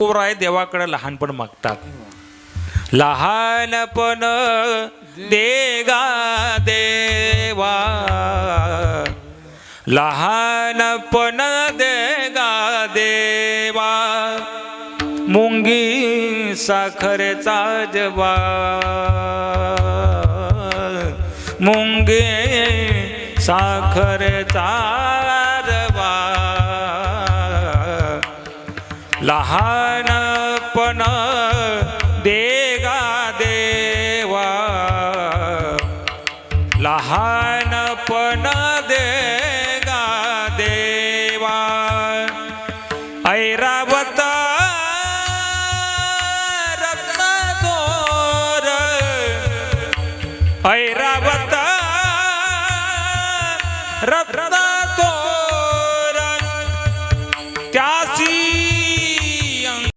पोराय आहे देवाकडे लहानपण मागतात. लहानपण देगा देवा. लहानपण देगा देवा. मुंगी साखरेचा जवा. मुंगी साखरेचा लहानपण देगा देवा. लहानपण देगा देवा. ऐरावत रत्न तोर. ऐरावत रत्न